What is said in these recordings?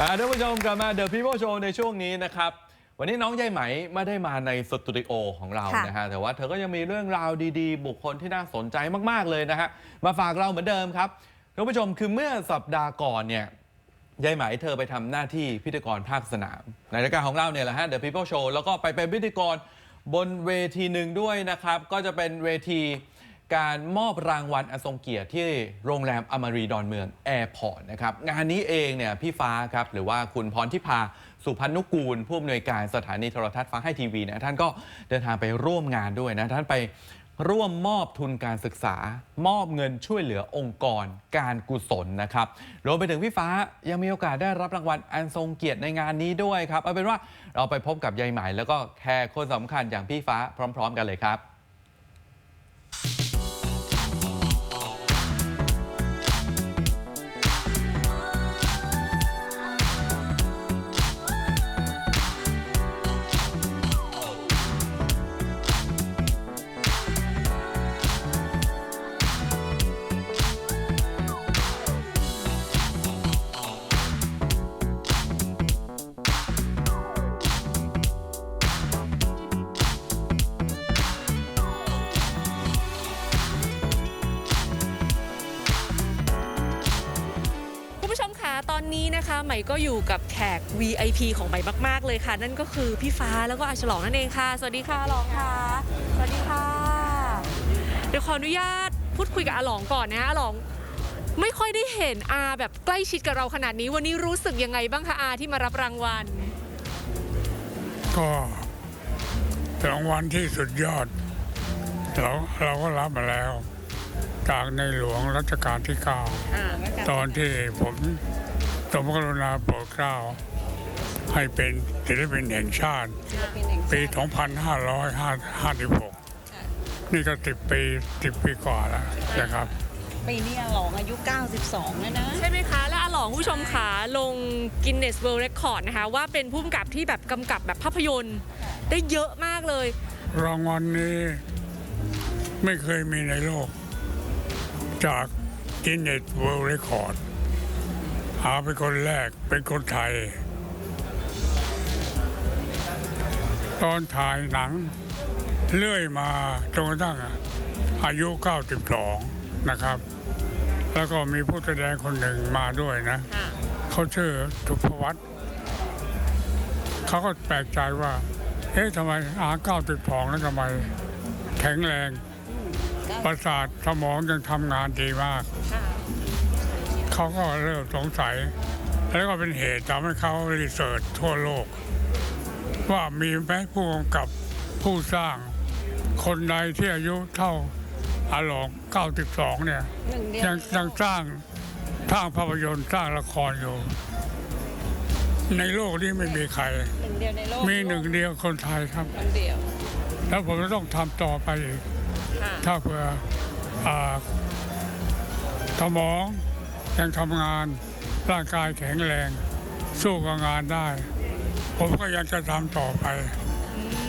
อ่าท่านผู้ชมกลับมา The People Show ในช่วงนี้นะครับ วันนี้น้องยายไหมไม่ได้มาในสตูดิโอของเราค่ะนะฮะแต่ว่าเธอก็ยังมีเรื่องราวดีๆ บุคคลที่น่าสนใจมากๆเลยนะฮะมาฝากเราเหมือนเดิมครับท่านผู้ชมคือเมื่อสัปดาห์ก่อนเนี่ยยายไหมเธอไปทำหน้าที่พิธีกรภาคสนาม ในรายการของเราเนี่ยแหละฮะ The People Show แล้วก็ไปเป็นพิธีกรบนเวทีหนึ่งด้วยนะครับ ก็จะเป็นเวที การมอบรางวัลอันทรงเกียรติที่โรงแรมอมรีดอนเมืองแอร์พอร์ตนะครับงานนี้เองเนี่ยพี่ฟ้าครับหรือว่าคุณพรทิพาสุพันนุกูล ผู้อำนวยการสถานีโทรทัศน์ฟ้าให้ทีวีนี่ยท่านก็เดินทางไปร่วมงานด้วยนะท่านไปร่วมมอบทุนการศึกษา มอบเงินช่วยเหลือองค์กรการกุศลนะครับรวมไปถึงพี่ฟ้ายังมีโอกาสได้รับรางวัลอันทรงเกียรติในงานนี้ด้วยครับเอาเป็นว่าเราไปพบกับยายไหมแล้วก็แขกคนสำคัญอย่างพี่ฟ้าพร้อม ๆ กันเลยครับ ก็อยู่กับแขก VIP ของใหม่มากๆเลยค่ะ นั่นก็คือพี่ฟ้าแล้วก็อาฉลองนั่นเองค่ะ สวัสดีค่ะอาหลองค่ะ สวัสดีค่ะ เดี๋ยวขออนุญาตพูดคุยกับอาหลองก่อนนะอาหลองไม่ค่อยได้เห็นอาแบบใกล้ชิดกับเราขนาดนี้ วันนี้รู้สึกยังไงบ้างคะอาที่มารับรางวัล ก็รางวัลที่สุดยอด เราเราก็รับมาแล้ว จากในหลวงรัชกาลที่ 9 ตอนที่ผม สมกรุณาโปรดเกล้าให้เป็นศิลปินแห่งชาติ ปี 2556 นี่ก็ 10 ปี 10 ปีกว่าแล้วนะครับ ปีนี้อาหลองอายุ 92 แล้วนะ ใช่ไหมคะ และอาหลองผู้ชมขาลง Guinness World Record นะคะ ว่าเป็นผู้กำกับที่แบบกำกับแบบภาพยนตร์ ได้เยอะมากเลย รางวัลนี้ไม่เคยมีในโลก จาก Guinness World Record หาเป็นคนแรกเป็นคนไทย ตอนถ่ายหนัง เลื่อยมาจนกระทั่งอายุ 92 นะครับ แล้วก็มีผู้แสดงคนหนึ่งมาด้วยนะค่ะเขาชื่อทุพวัฒน์เขาก็แปลกใจว่า เอ๊ะทำไมอาเก้าติดผองแล้วทำไมแข็งแรง ประสาทสมองยังทำงานดีมากค่ะ เขาก็เริ่มสงสัย แล้วก็เป็นเหตุทำให้เขารีเสิร์ชทั่วโลก ว่ามีไหมผู้กำกับผู้สร้างคนใดที่อายุเท่าอาหลอง92 เนี่ยหนึ่งเดียวยังยังสร้างสร้างภาพยนตร์สร้างละครอยู่ ในโลกนี้ไม่มีใครหนึ่งเดียวในโลกมีหนึ่งเดียวคนไทยครับคนเดียวแล้วผมจะต้องทำต่อไปอีกค่ะถ้าเผื่ออาสมอง ยังทำงานร่างกายแข็งแรง สู้กับงานได้ ผมก็ยังจะทำต่อไป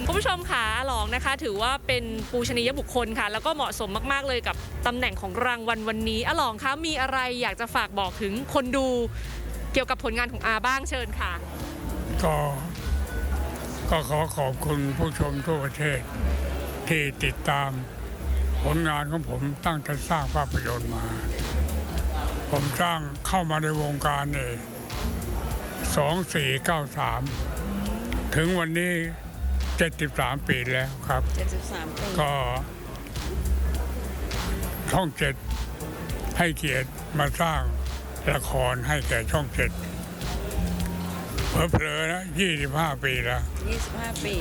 คุณผู้ชมค่ะอาหลองนะคะ ถือว่าเป็นปูชนียบุคคลค่ะ แล้วก็เหมาะสมมาก ๆ เลยกับตำแหน่งของรางวัลวันนี้อาหลองคะมีอะไรอยากจะฝากบอกถึงคนดูเกี่ยวกับผลงานของอาบ้างเชิญค่ะ ก็ก็ขอขอบคุณผู้ชมทั่วประเทศ ที่ติดตามผลงานของผมตั้งแต่สร้างภาพยนตร์มา ผมสร้างเข้ามาในวงการเอง2493ถึงวันนี้73ปีแล้วครับ 73ปีก็ช่องเจ็ดให้เกียรติมาสร้างละครให้แก่ช่องเจ็ดเผลอๆนะ25ปีแล้ว 25 ปี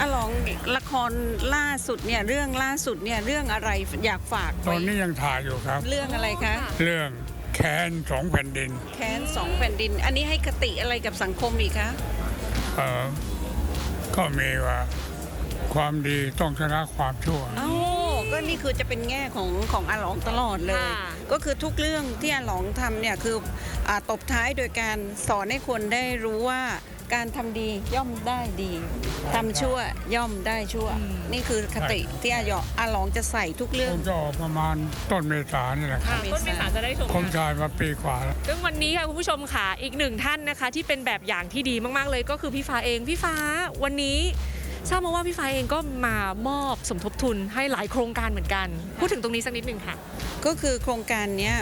อาหลองละครล่าสุดเนี่ยเรื่องล่าสุดเนี่ยเรื่องอะไรอยากฝากตไว้อนนี้ยังถ่ายอยู่ครับ เรื่องอะไรคะ เรื่องแค้นสองแผ่นดินแค้นสองแผ่นดิน อันนี้ให้คติอะไรกับสังคมอีกคะ เอ่อก็มีว่าความดีต้องชนะความชั่วเอ้าก็นี่คือจะเป็นแง่ของของอาหลองตลอดเลย ค่ะก็คือทุกเรื่องที่อาหลองทำเนี่ยคืออาตบท้ายโดยการสอนให้คนได้รู้ว่า การทำดีย่อมได้ดีทำชั่วย่อมได้ชั่ว นี่คือคติที่อาหยออาหลองจะใส่ทุกเรื่คองงจะออกประมาณต้นเมษายนนี่แหละครับ ค่ะต้นเมษาจะได้ชมผมกันถ่ายมาปีกว่าแล้ว ซึ่งวันนี้ค่ะคุณผู้ชมค่ะอีกหนึ่งท่านนะคะ ที่เป็นแบบอย่างที่ดีมากๆเลย ก็คือพี่ฟ้าเองพี่ฟ้าวันนี้ทราบมาว่าพี่ฟ้าเองก็มามอบสมทบทุนให้หลายโครงการเหมือนกัน พูดถึงตรงนี้สักนิดหนึ่งค่ะ ก็คือโครงการเนี้ย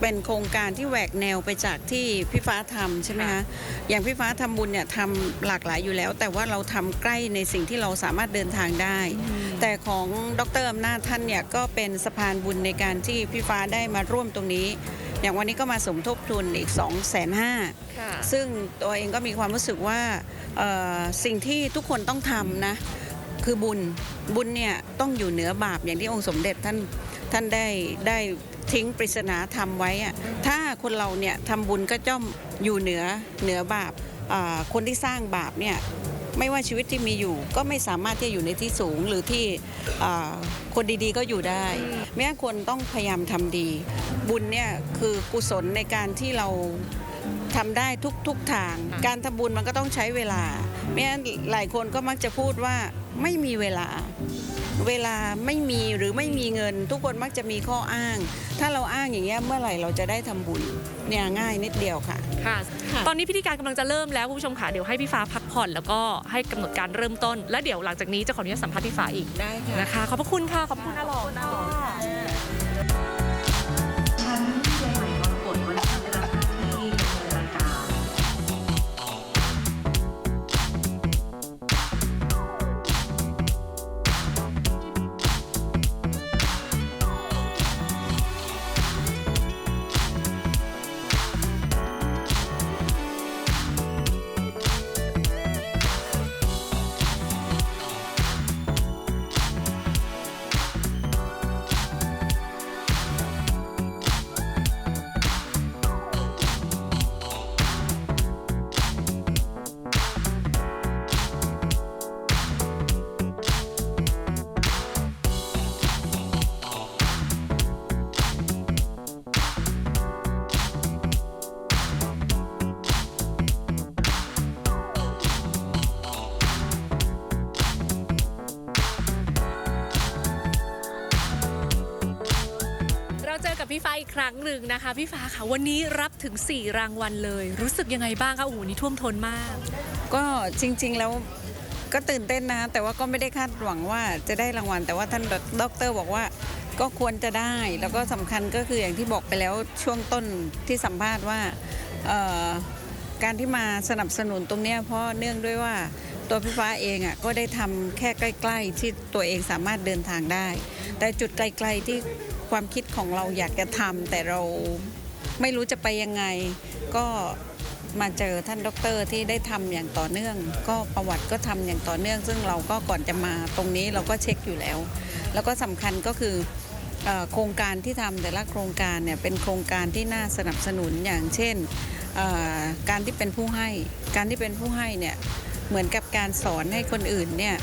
เป็นโครงการที่แหวกแนวไปจากที่พี่ฟ้าทำใช่ไหมคะ อย่างพี่ฟ้าทำบุญเนี่ยทำหลากหลายอยู่แล้ว แต่ว่าเราทำใกล้ในสิ่งที่เราสามารถเดินทางได้ แต่ของดรอำนาจท่านเนี่ยก็เป็นสะพานบุญในการที่พี่ฟ้าได้มาร่วมตรงนี้ อย่างวันนี้ก็มาสมทบทุนอีก 2 5 0 0 0 0ค่ะซึ่งตัวเองก็มีความรู้สึกว่าเอ่อสิ่งที่ทุกคนต้องทำนะคือบุญบุญเนี่ยต้องอยู่เหนือบาปอย่างที่องค์สมเด็จท่านท่านได้ได้ ทิ้งปริศนาธรรมไว้อะถ้าคนเราเนี่ยทำบุญก็ย่อมอยู่เหนือเหนือบาปอ่าคนที่สร้างบาปเนี่ยไม่ว่าชีวิตที่มีอยู่ก็ไม่สามารถที่จะอยู่ในที่สูงหรือที่อ่าคนดีๆก็อยู่ได้แม้คนต้องพยายามทำดี บุญเนี่ยคือกุศลในการที่เราทำได้ทุกทุกทางค่ะการทำบุญมันก็ต้องใช้เวลาไม่งั้นหลายคนก็มักจะพูดว่าไม่มีเวลา เวลาไม่มีหรือไม่มีเงิน ทุกคนมักจะมีข้ออ้าง ถ้าเราอ้างอย่างเงี้ยเมื่อไหร่เราจะได้ทำบุญเนี่ยง่ายนิดเดียวค่ะค่ะ ตอนนี้พิธีการกำลังจะเริ่มแล้วคุณผู้ชมค่ะเดี๋ยวให้พี่ฟ้าพักผ่อน แล้วก็ให้กำหนดการเริ่มต้น แล้วเดี๋ยวหลังจากนี้จะขออนุญาตสัมภาษณ์พี่ฟ้าอีกได้ค่ะนะคะขอบพระคุณค่ะขอบคุณอาหลอง นึ่งนะคะพี่ฟ้าค่ะวันนี้รับถึง 4 รางวัลเลย รู้สึกยังไงบ้างคะโอ้โหนี่ท่วมท้นมาก ก็จริง ๆ แล้วก็ตื่นเต้นนะ แต่ว่าก็ไม่ได้คาดหวังว่าจะได้รางวัล แต่ว่าท่านด็อกเตอร์บอกว่าก็ควรจะได้ แล้วก็สำคัญก็คืออย่างที่บอกไปแล้วช่วงต้นที่สัมภาษณ์ว่าการที่มาสนับสนุนตรงนี้เพราะเนื่องด้วยว่าตัวพี่ฟ้าเองอะก็ได้ทำแค่ใกล้ ๆ ที่ตัวเองสามารถเดินทางได้ แต่จุดไกล ๆที่ ความคิดของเราอยากจะทำแต่เราไม่รู้จะไปยังไง ก็มาเจอท่านด็อกเตอร์ที่ได้ทำอย่างต่อเนื่อง ก็ประวัติก็ทำอย่างต่อเนื่อง ซึ่งเราก็ก่อนจะมาตรงนี้เราก็เช็คอยู่แล้ว แล้วก็สำคัญก็คือโครงการที่ทำแต่ละโครงการเนี่ยเป็นโครงการที่น่าสนับสนุนอย่างเช่นการที่เป็นผู้ให้การที่เป็นผู้ให้เนี่ยเหมือนกับการสอนให้คนอื่นเนี่ย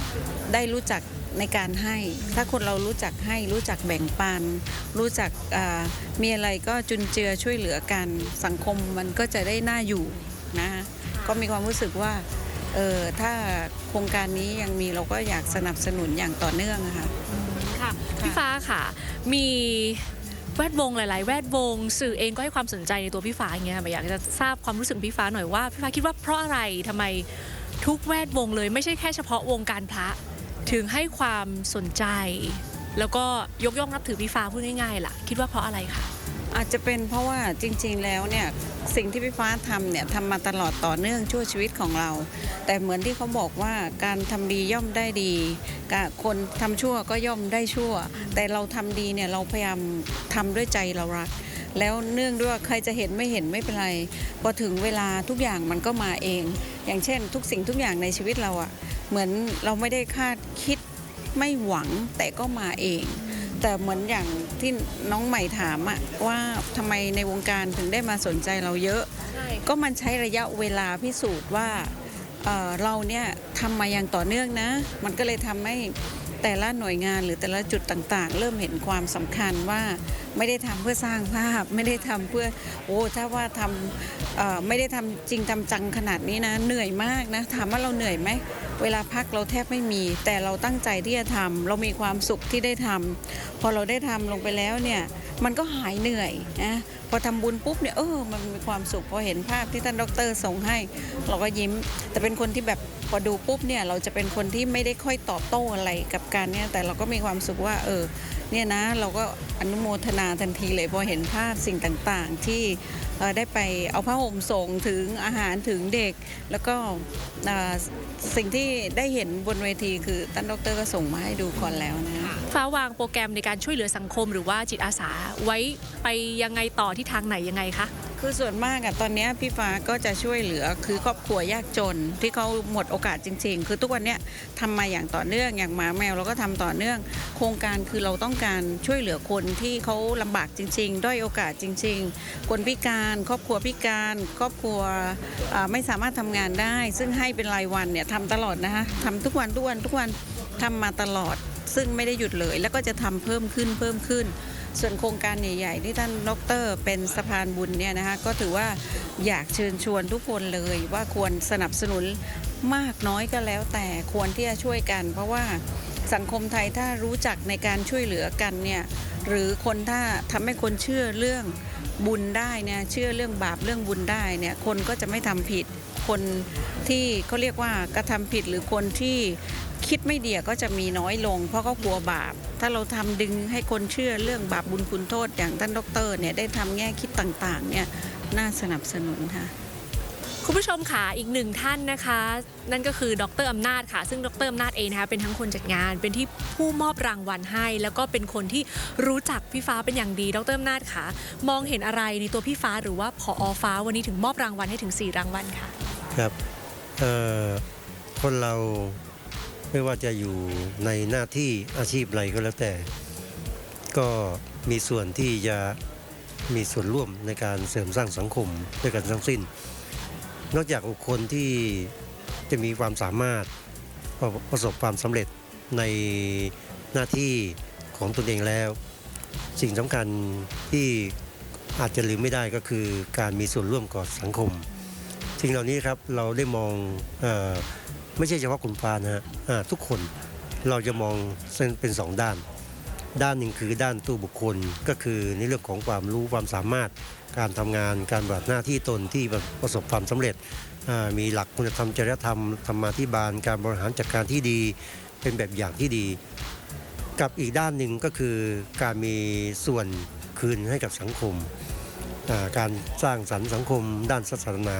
ได้รู้จัก ในการให้ ถ้าคนเรารู้จักให้รู้จักแบ่งปัน รู้จักเอ่อมีอะไรก็จุนเจือช่วยเหลือกันสังคมมันก็จะได้น่าอยู่นะก็มีความรู้สึกว่าเออถ้าโครงการนี้ยังมีเราก็อยากสนับสนุนอย่างต่อเนื่องอะค่ะค่ะพี่ฟ้าค่ะ มีแวดวงหลาย ๆ แวดวง สื่อเองก็ให้ความสนใจในตัวพี่ฟ้าอย่างเงี้ยค่ะอยากจะทราบความรู้สึกพี่ฟ้าหน่อยว่าพี่ฟ้าคิดว่าเพราะอะไรทำไมทุกแวดวงเลยไม่ใช่แค่เฉพาะวงการพระ ถึงให้ความสนใจ แล้วก็ยกย่องนับถือพี่ฟ้าพูดง่ายๆล่ะ คิดว่าเพราะอะไรคะอาจจะเป็นเพราะว่าจริง ๆ แล้วเนี่ยสิ่งที่พี่ฟ้าทำเนี่ยทำมาตลอดต่อเนื่องชั่วชีวิตของเรา แต่เหมือนที่เขาบอกว่าการทำดีย่อมได้ดีคนทำชั่วก็ย่อมได้ชั่ว แต่เราทำดีเนี่ยเราพยายามทำด้วยใจเรารัก แล้วเนื่องด้วยว่าใครจะเห็นไม่เห็นไม่เป็นไรพอถึงเวลาทุกอย่างมันก็มาเอง อย่างเช่น ทุกสิ่งทุกอย่างในชีวิตเราอะ เหมือนเราไม่ได้คาดคิดไม่หวังแต่ก็มาเอง แต่เหมือนอย่างที่น้องใหม่ถามอะว่าทำไมในวงการถึงได้มาสนใจเราเยอะใช่ก็มันใช้ระยะเวลาพิสูจน์ว่าเอ่อเราเนี่ยทำมาอย่างต่อเนื่องนะ มันก็เลยทำให้แต่ละหน่วยงานหรือแต่ละจุดต่างๆ เริ่มเห็นความสำคัญว่าไม่ได้ทำเพื่อสร้างภาพ ไม่ได้ทำเพื่อโอ้ถ้าว่าทำเอ่อไม่ได้ทำจริงทำจังขนาดนี้นะ เหนื่อยมากนะถามว่าเราเหนื่อยไหมเวลาพักเราแทบไม่มี แต่เราตั้งใจที่จะทำเรามีความสุขที่ได้ทำพอเราได้ทำลงไปแล้วเนี่ยมันก็หายเหนื่อยนะพอทำบุญปุ๊บเนี่ยเออมันมีความสุขพอเห็นภาพที่ท่านดอกเตอรส่งให้ เราก็ยิ้ม แต่เป็นคนที่แบบพอดูปุ๊บเนี่ยเราจะเป็นคนที่ไม่ได้ค่อยตอบโต้อะไรกับการเนี่ยแต่เราก็มีความสุขว่าเออ เนี่ยนะเราก็อนุโมทนาทันทีเลยพอเห็นภาพสิ่งต่างๆ ที่ได้ไปเอาผ้าห่มส่งถึงอาหารถึงเด็ก แล้วก็สิ่งที่ได้เห็นบนเวทีคือท่านดรก็ส่งมาให้ดูก่อนแล้วนะฟ้าวางโปรแกรมในการช่วยเหลือสังคมหรือว่าจิตอาสาไว้ไปยังไงต่อที่ทางไหนยังไงคะ คือส่วนมากอะตอนนี้พี่ฟ้าก็จะช่วยเหลือคือครอบครัวยากจนที่เขาหมดโอกาสจริง ๆ คือทุกวันเนี้ยทำมาอย่างต่อเนื่องอย่างหมาแมวเราก็ทำต่อเนื่อง โครงการคือเราต้องการช่วยเหลือคนที่เขาลำบากจริง ๆ ด้อยโอกาสจริง ๆ คนพิการ ครอบครัวพิการ ครอบครัวไม่สามารถทำงานได้ ซึ่งให้เป็นรายวันเนี่ยทำตลอดนะคะทำทุกวันทุกวันทุกวันทำมาตลอด ซึ่งไม่ได้หยุดเลย แล้วก็จะทำเพิ่มขึ้นเพิ่มขึ้น ส่วนโครงการใหญ่ ๆ ที่ท่านดอกเตอรเป็นสะพานบุญเนี่ยนะคะก็ถือว่าอยากเชิญชวนทุกคนเลยว่าควรสนับสนุนมากน้อยก็แล้วแต่ควรที่จะช่วยกัน เพราะว่าสังคมไทยถ้ารู้จักในการช่วยเหลือกันเนี่ยหรือคนถ้าทำให้คนเชื่อเรื่อง บุญได้เนี่ยเชื่อเรื่องบาปเรื่องบุญได้เนี่ยคนก็จะไม่ทำผิด คนที่เขาเรียกว่ากระทำผิดหรือคนที่คิดไม่เดียก็จะมีน้อยลง เพราะเขากลัวบาป ถ้าเราทำดึงให้คนเชื่อเรื่องบาปบุญคุณโทษ อย่างท่านดอกเตอรเนี่ยได้ทำแง่คิดต่างๆเนี่ยน่าสนับสนุนค่ะ คุณผู้ชมค่ะอีกหนึ่งท่านนะคะ นั่นก็คือดรอำนาจค่ะ ซึ่งดรอำนาจเองนะคะเป็นทั้งคนจัดงาน เป็นที่ผู้มอบรางวัลให้ แล้วก็เป็นคนที่รู้จักพี่ฟ้าเป็นอย่างดี ดรอำนาจค่ะ มองเห็นอะไรในตัวพี่ฟ้าหรือว่าผอฟ้าวันนี้ถึงมอบรางวัลให้ถึง 4 รางวัลค่ะ ครับเอ่อคนเราไม่ว่าจะอยู่ในหน้าที่อาชีพอะไรก็แล้วแต่ ก็มีส่วนที่จะมีส่วนร่วมในการเสริมสร้างสังคมด้วยกันทั้งสิ้น นอกจากบุคคลที่จะมีความสามารถประประสบความสำเร็จในหน้าที่ของตนเองแล้ว สิ่งสำคัญที่อาจจะลืมไม่ได้ก็คือการมีส่วนร่วมกับสังคม สิ่งเหล่านี้ครับเราได้มองอไม่ใช่เฉพาะคุณฟานะฮะทุกคนเราจะมองเป็นสองด้าน ด้านหนึ่งคือด้านตัวบุคคล ก็คือในเรื่องของความรู้ความสามารถ การทำงานการปฏิบัติหน้าที่ตนที่ประสบความสำเร็จ มีหลักคุณธรรมจริยธรรมธรรมาธิบาล การบริหารจัดการที่ดี เป็นแบบอย่างที่ดี กับอีกด้านหนึ่งก็คือการมีส่วนคืนให้กับสังคม การสร้างสรรค์สังคม ด้านศาสนา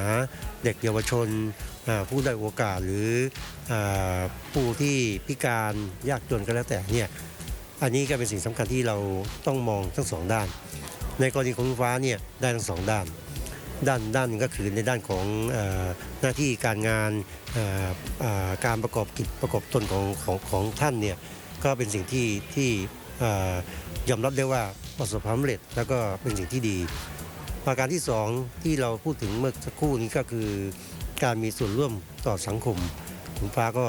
เด็กเยาวชนผู้ได้โอกาสหรืออผู้ที่พิการยากจนก็แล้วแต่เนี่ย อันนี้ก็เป็นสิ่งสำคัญที่เราต้องมองทั้งสองด้าน ในกรณีของฟ้าเนี่ยได้ทั้งสองด้าน ด้านด้านนึงก็คือในด้านของอหน้าที่การงานการประกอบกิจประกอบตนของของของท่านเนี่ยก็เป็นสิ่งที่ที่ยอมรับได้ว่าประสบความสำเร็จแล้วก็เป็นสิ่งที่ดีประการที่สองที่เราพูดถึงเมื่อสักครู่นี้ก็คือ การมีส่วนร่วมต่อสังคม คุณฟ้าก็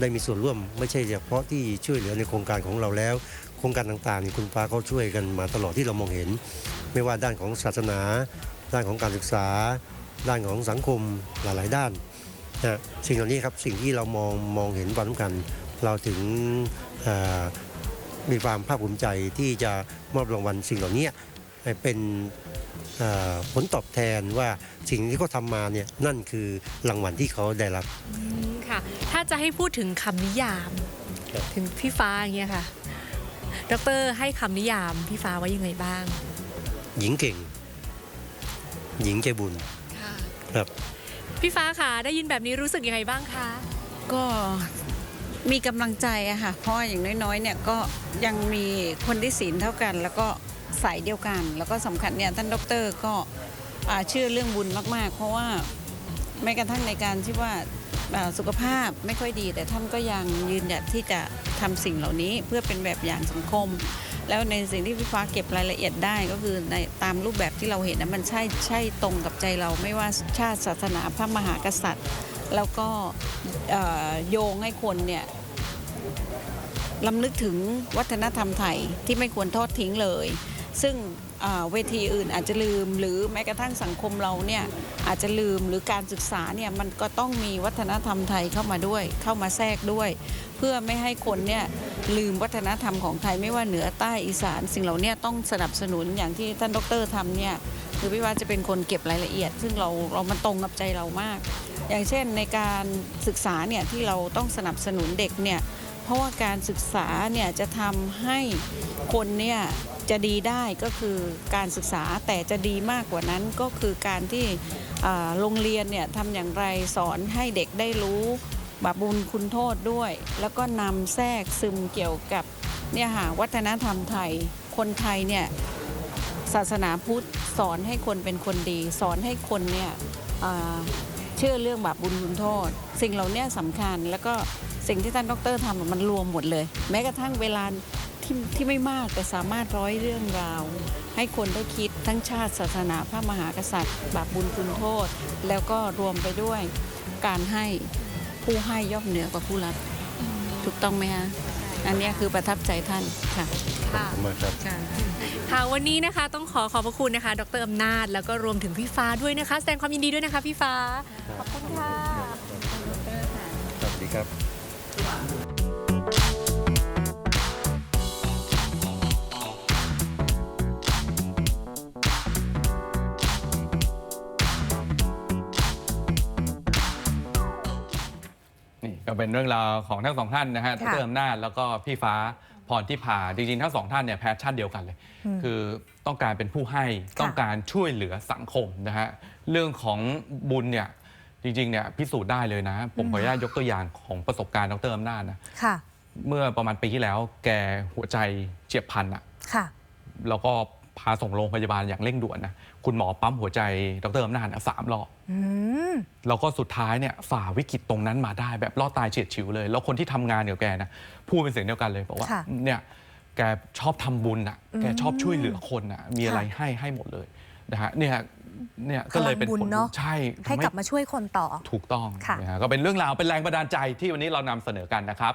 ได้มีส่วนร่วม ไม่ใช่เฉพาะที่ช่วยเหลือในโครงการของเราแล้ว โครงการต่างๆนี่คุณฟ้าเขาช่วยกันมาตลอดที่เรามองเห็น ไม่ว่าด้านของศาสนา ด้านของการศึกษา ด้านของสังคมหลายๆ ด้านนะสิ่งเหล่านี้ครับสิ่งที่เรามองมองเห็นความสำคัญเราถึงมีความภาคภูมิใจที่จะมอบรางวัลสิ่งเหล่านี้เป็น ผลตอบแทนว่าสิ่งที่เขาทำมาเนี่ยนั่นคือรางวัลที่เขาได้รับอืมค่ะ ถ้าจะให้พูดถึงคำนิยาม ครับ ถึงพี่ฟ้าอย่างเงี้ยค่ะ ดรให้คำนิยามพี่ฟ้าไว้ยังไงบ้าง หญิงเก่ง หญิงใจบุญค่ะ ครับ พี่ฟ้าค่ะ ได้ยินแบบนี้รู้สึกยังไงบ้างคะ ก็มีกำลังใจอะค่ะเพราะอย่างน้อยๆเนี่ยก็ยังมีคนที่ศีลเท่ากัน แล้วก็ สายเดียวกัน แล้วก็สำคัญเนี่ยท่านดอกเตอรก็เชื่อเรื่องบุญมาก ๆ เพราะว่าแม้กระทั่งในการที่ว่าสุขภาพไม่ค่อยดี แต่ท่านก็ยังยืนหยัดที่จะทำสิ่งเหล่านี้เพื่อเป็นแบบอย่างสังคม แล้วในสิ่งที่พี่ฟ้าเก็บรายละเอียดได้ก็คือในตามรูปแบบที่เราเห็นนะมันใช่ใช่ตรงกับใจเราไม่ว่าชาติศาสนาพระมหากษัตริย์ แล้วก็โยงให้คนเนี่ยลำลึกถึงวัฒนธรรมไทยที่ไม่ควรทอดทิ้งเลย ซึ่งเวทีอื่นอาจจะลืม หรือแม้กระทั่งสังคมเราเนี่ยอาจจะลืมหรือการศึกษาเนี่ยมันก็ต้องมีวัฒนธรรมไทยเข้ามาด้วย เข้ามาแทรกด้วย เพื่อไม่ให้คนเนี่ยลืมวัฒนธรรมของไทยไม่ว่าเหนือใต้อีสาน สิ่งเหล่านี้ต้องสนับสนุนอย่างที่ท่านดรทำเนี่ยคือพี่ว่าจะเป็นคนเก็บรายละเอียด ซึ่งเราเรามันตรงกับใจเรามาก อย่างเช่นในการศึกษาเนี่ยที่เราต้องสนับสนุนเด็กเนี่ยเพราะว่าการศึกษาเนี่ยจะทำให้คนเนี่ย จะดีได้ก็คือการศึกษาแต่จะดีมากกว่านั้นก็คือการที่โรงเรียนเนี่ยทำอย่างไรสอนให้เด็กได้รู้บาปบุญคุณโทษด้วย แล้วก็นำแทรกซึมเกี่ยวกับเนี่ยค่ะวัฒนธรรมไทย คนไทยเนี่ยศาสนาพุทธสอนให้คนเป็นคนดี สอนให้คนเนี่ยเชื่อเรื่องบาปบุญคุณโทษ สิ่งเหล่านี้สำคัญแล้วก็สิ่งที่ท่านดรทำมันรวมหมดเลย แม้กระทั่งเวลา ที่ที่ไม่มากแต่สามารถร้อยเรื่องราว ให้คนได้คิดทั้งชาติศาสนาพระมหากษัตริย์ บาปบุญคุณโทษ แล้วก็รวมไปด้วยการให้ผู้ให้ย่อมเหนือกว่าผู้รับ ถูกต้องไหมฮะอันเนี้ยคือประทับใจท่านค่ะค่ะขอบคุณมากครับค่ะค่ะวันนี้นะคะต้องขอขอบพระคุณนะคะ ดรอำนาจแล้วก็รวมถึงพี่ฟ้าด้วยนะคะ แสดงความยินดีด้วยนะคะพี่ฟ้า ขอบคุณค่ะ สวัสดีครับ เป็นเรื่องราวของทั้งสองท่านนะฮะดค่ะรอำนาจแล้วก็พี่ฟ้าพรทิพาจริงๆ ทั้งสองท่านเนี่ยแพชชั่นเดียวกันเลย คือต้องการเป็นผู้ให้ต้องการช่วยเหลือสังคมนะฮะเรื่องของบุญเนี่ยจริงๆเนี่ยพิสูจน์ได้เลยนะ ผมขออนุญาตยกตัวอย่างของประสบการณ์ดรอำนาจนะค่ะเมื่อประมาณปีที่แล้วแกหัวใจเฉียบพลันอะค่ะแล้วก็ พาส่งโรงพยาบาลอย่างเร่งด่วนนะคุณหมอปั๊มหัวใจดรอำนาจอะสามรอบอืม แล้วก็สุดท้ายเนี่ยฝ่าวิกฤตตรงนั้นมาได้แบบรอดตายเฉียดฉิวเลย แล้วคนที่ทำงานกับแกนะพูดเป็นเสียงเดียวกันเลยบอกว่าค่ะเนี่ยแกชอบทำบุญอะแกชอบช่วยเหลือคนอะมีอะไรค่ะให้ให้หมดเลยนะฮะเนี่ยเนี่ยก็เลยเป็นพลังบุผญลเนอะ ใช่ให้ทำกลับมาช่วยคนต่อ ถูกต้องค่ะ นะฮะก็เป็นเรื่องราวเป็นแรงบันดาลใจที่วันนี้เรานำเสนอกันนะครับ